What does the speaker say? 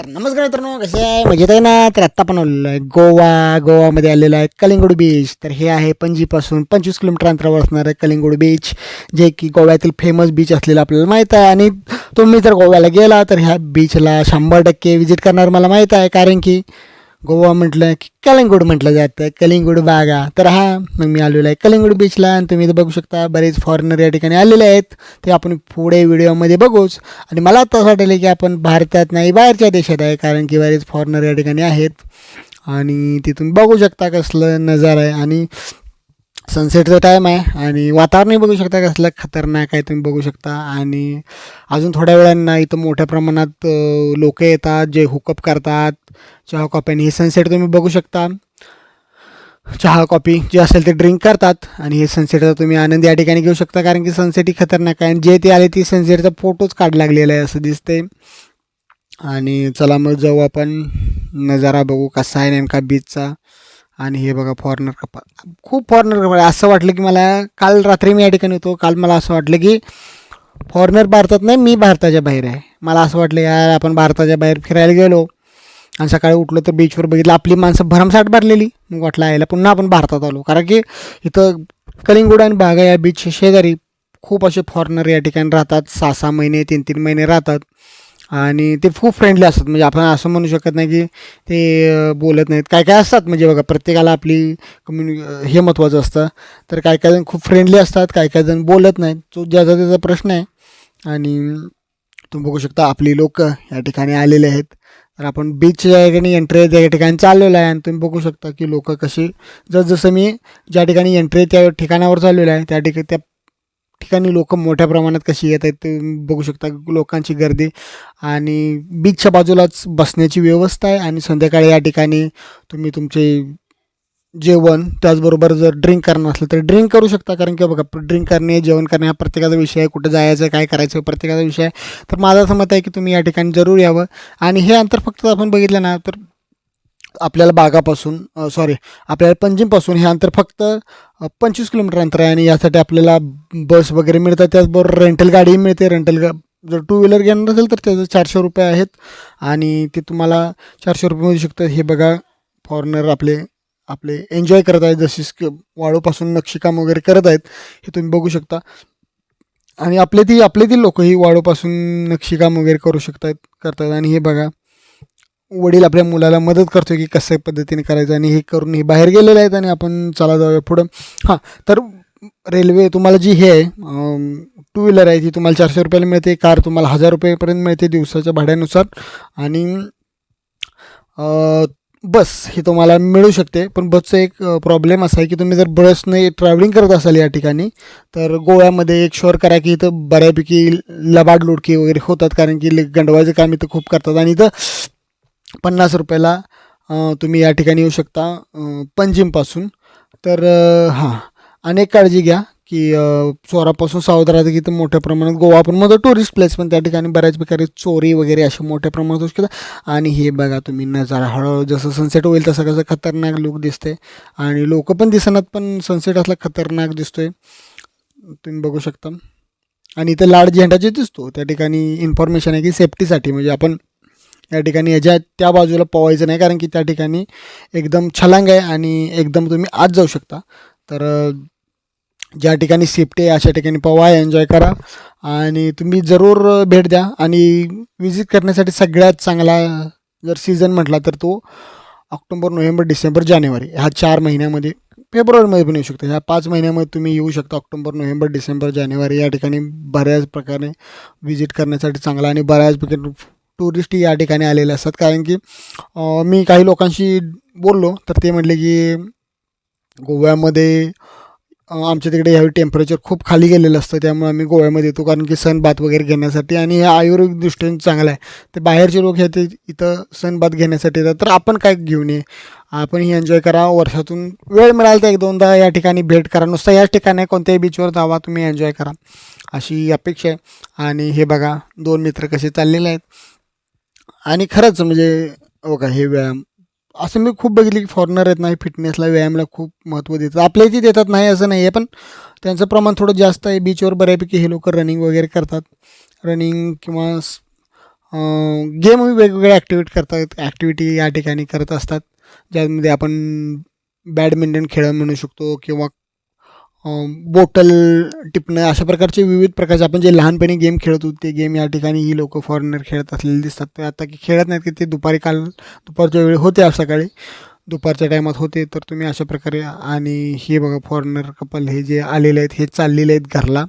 तर नमस्कार मित्रांनो कसे आहे? मजेत आहे ना? तर आत्ता पण आलेलो आहे गोवा. गोवामध्ये आलेलो आहे कलिंगूड बीच तर हे आहे पणजीपासून पंचवीस किलोमीटर अंतरावर असणार आहे कलिंगूड बीच जे की गोव्यातील फेमस बीच असलेलं आपल्याला माहीत आहे. आणि तुम्ही जर गोव्याला गेला तर ह्या बीचला शंभर टक्के व्हिजिट करणार मला माहीत आहे. कारण की गोवा म्हटलं की कलिंगूड म्हटलं जातं. कलिंगूड बागा. तर हा मग मी आलेलो आहे कलिंगूड बीचला आणि तुम्ही इथं बघू शकता बरेच फॉरेनर या ठिकाणी आलेले आहेत. ते आपण पुढे व्हिडिओमध्ये बघूच. आणि मला आता असं वाटेल की आपण भारतात नाही बाहेरच्या देशात आहे कारण की बरेच फॉरेनर या ठिकाणी आहेत. आणि तिथून बघू शकता कसलं नजारा आहे. आणि सनसेटचा टाईम आहे आणि वातावरणही बघू शकता कसलं खतरनाक आहे तुम्ही बघू शकता. आणि अजून थोड्या वेळांना इथं मोठ्या प्रमाणात लोक येतात जे हुकअप करतात. चहा कॉपी आणि हे सनसेट तुम्ही बघू शकता. चहा कॉफी जे असेल ते ड्रिंक करतात आणि हे सनसेटचा तुम्ही आनंद या ठिकाणी घेऊ शकता. कारण की सनसेट ही खतरनाक आहे आणि जे ते आले ती सनसेटचा फोटोच काढ लागलेला आहे असं दिसते आणि चला मग जाऊ आपण नजारा बघू कसा आहे नेमका बीचचा आणि हे बघा फॉर्नर कपाळ खूप फॉर्नर कपाळ असं वाटलं की मला काल रात्री मी या ठिकाणी होतो. काल मला असं वाटलं की फॉरेनर भारतात नाही मी भारताच्या बाहेर आहे. मला असं वाटलं यार आपण भारताच्या बाहेर फिरायला गेलो आणि सकाळी उठलो तर बीचवर बघितलं आपली माणसं भरमसाठ भरलेली. मग वाटलं यायला पुन्हा आपण भारतात आलो. कारण की इथं कलिंगूड आणि बागा या बीच शेजारी खूप असे फॉरेनर या ठिकाणी राहतात. सहा सहा महिने तीन तीन महिने राहतात. आणि ते खूप फ्रेंडली असतात. म्हणजे आपण असं म्हणू शकत नाही की ते बोलत नाहीत. काय काय असतात? म्हणजे बघा प्रत्येकाला आपली कम्युनि हे महत्त्वाचं असतं. तर काय काय जण खूप फ्रेंडली असतात. काय काय जण बोलत नाहीत. तो ज्याचा त्याचा प्रश्न आहे. आणि तुम्ही बघू शकता आपली लोक या ठिकाणी आलेले आहेत. तर आपण बीचच्या ठिकाणी एंट्री त्या ठिकाणी चाललेलो आहे. आणि तुम्ही बघू शकता की लोक कशी जसजसं मी ज्या ठिकाणी एंट्री त्या ठिकाणावर चाललेलो आहे त्या ठिकाणी त्या ठिकाणी लोक मोठ्या प्रमाणात कशी येत आहेत ते बघू शकता. लोकांची गर्दी आणि बीचच्या बाजूलाच बसण्याची व्यवस्था आहे आणि संध्याकाळी या ठिकाणी तुम्ही तुमचे जेवण त्याचबरोबर जर ड्रिंक करणं असलं तर ड्रिंक करू शकता. कारण की बघा ड्रिंक करणे जेवण करणे हा प्रत्येकाचा विषय आहे. कुठं जायचं काय करायचं प्रत्येकाचा विषय आहे. तर माझं असं मत आहे की तुम्ही या ठिकाणी जरूर यावं. आणि हे अंतर फक्त आपण बघितलं ना तर आपल्याला बागापासून सॉरी आपल्याला पणजीमपासून हे अंतर फक्त पंचवीस किलोमीटर अंतर आहे आणि यासाठी आपल्याला बस वगैरे मिळतात. त्याचबरोबर रेंटल गाडीही मिळते. रेंटल गा जर टू व्हीलर घेणार असेल तर त्याचं चारशे रुपये आहेत. आणि ते तुम्हाला चारशे रुपये मिळू शकतं. हे बघा फॉरेनर आपले आपले एन्जॉय करत आहेत. जशी वाळूपासून नक्षीकाम वगैरे करत आहेत हे तुम्ही बघू शकता. आणि आपले ती आपले ती लोक ही वाळूपासून नक्षीकाम वगैरे करू शकतात करतात. आणि हे बघा वडील आपल्या मुलाला मदत करतो की कसं पद्धतीने करायचं आणि हे करून हे बाहेर गेलेले आहेत आणि आपण चला जाऊया पुढं. हां तर रेल्वे तुम्हाला जी हे आहे टू व्हीलर आहे ती तुम्हाला चारशे रुपयाला मिळते कार तुम्हाला हजार रुपयेपर्यंत मिळते दिवसाच्या भाड्यानुसार. आणि बस ही तुम्हाला मिळू शकते पण बसचं एक प्रॉब्लेम असा आहे की तुम्ही जर बसने ट्रॅव्हलिंग करत असाल या ठिकाणी तर गोव्यामध्ये एक शोर करा की इथं बऱ्यापैकी लबाड लुडकी वगैरे होतात कारण की ले- गंडवायचं काम इथं खूप करतात. आणि इथं पन्नास रुपयाला तुम्ही या ठिकाणी येऊ शकता पणजीमपासून तर हां अनेक काळजी घ्या की चोरापासून सावध राहते की तर मोठ्या प्रमाणात गोवा पण मध्ये टुरिस्ट प्लेस पण त्या ठिकाणी बऱ्याच प्रकारे चोरी वगैरे अशा मोठ्या प्रमाणात होऊ शकतात. आणि हे बघा तुम्ही नजारा हळूहळू जसं सनसेट होईल तसं कसं खतरनाक लुक दिसते आणि लोक पण दिसणार पण सनसेट असला खतरनाक दिसतोय. तुम्ही बघू शकता. आणि इथं लाड झेंडाचे दिसतो त्या ठिकाणी इन्फॉर्मेशन आहे की सेफ्टीसाठी म्हणजे आपण या ठिकाणी याच्या त्या बाजूला पोवायचं नाही कारण की त्या ठिकाणी एकदम छलांग आहे आणि एकदम तुम्ही आत जाऊ शकता. तर ज्या ठिकाणी सेफ्टी आहे अशा ठिकाणी पोवा एन्जॉय करा आणि तुम्ही जरूर भेट द्या आणि विजिट करण्यासाठी सगळ्यात चांगला जर सीझन म्हटला तर तो ऑक्टोबर नोव्हेंबर डिसेंबर जानेवारी. ह्या चार महिन्यामध्ये फेब्रुवारीमध्ये पण येऊ शकता. ह्या पाच महिन्यामध्ये तुम्ही येऊ शकता ऑक्टोबर नोव्हेंबर डिसेंबर जानेवारी. या ठिकाणी बऱ्याच प्रकारे विजिट करण्यासाठी चांगला आणि बऱ्याच प्रकारे टुरिस्ट या ठिकाणी आलेले असतात. कारण की मी काही लोकांशी बोललो तर ते म्हटले की गोव्यामध्ये आमच्या तिकडे ह्यावेळी टेम्परेचर खूप खाली गेलेलं असतं त्यामुळे आम्ही गोव्यामध्ये येतो. कारण की सनबात वगैरे घेण्यासाठी आणि हे आयुर्वेदिक दृष्टीने चांगलं आहे. ते बाहेरचे लोक हे ते इथं सनबात घेण्यासाठी येतात. तर आपण काय घेऊन ये? आपणही एन्जॉय करा. वर्षातून वेळ मिळाला तर एक दोनदा या ठिकाणी भेट करा. नुसतं याच ठिकाणी कोणत्याही बीचवर जावा तुम्ही एन्जॉय करा. अशी अपेक्षा आहे. आणि हे बघा दोन मित्र कसे चाललेले आहेत. आणि खरंच म्हणजे हो का हे व्यायाम असं मी खूप बघितलं की फॉरेनर आहेत नाही फिटनेसला व्यायामला खूप महत्त्व देतात. आपल्या इथे देतात नाही असं नाही आहे पण त्यांचं प्रमाण थोडं जास्त आहे. बीचवर बऱ्यापैकी हे लोक रनिंग वगैरे करतात. रनिंग किंवा गेम वेगवेगळ्या ॲक्टिव्हिट करतात ॲक्टिव्हिटी या ठिकाणी करत असतात. ज्यामध्ये आपण बॅडमिंटन खेळ म्हणू शकतो किंवा बोटल टिपणं अशा प्रकारचे विविध प्रकारचे आपण जे लहानपणी गेम खेळत होतो ते गेम या ठिकाणी ही लोक फॉरेनर खेळत असलेले दिसतात. ते आता की खेळत नाहीत की ते दुपारी काल दुपारच्या वेळी होते आज सकाळी. दुपारच्या टायमात होते तर तुम्ही अशा प्रकारे आणि हे बघा फॉरेनर कपल हे जे आलेले आहेत हे चाललेले आहेत घरला.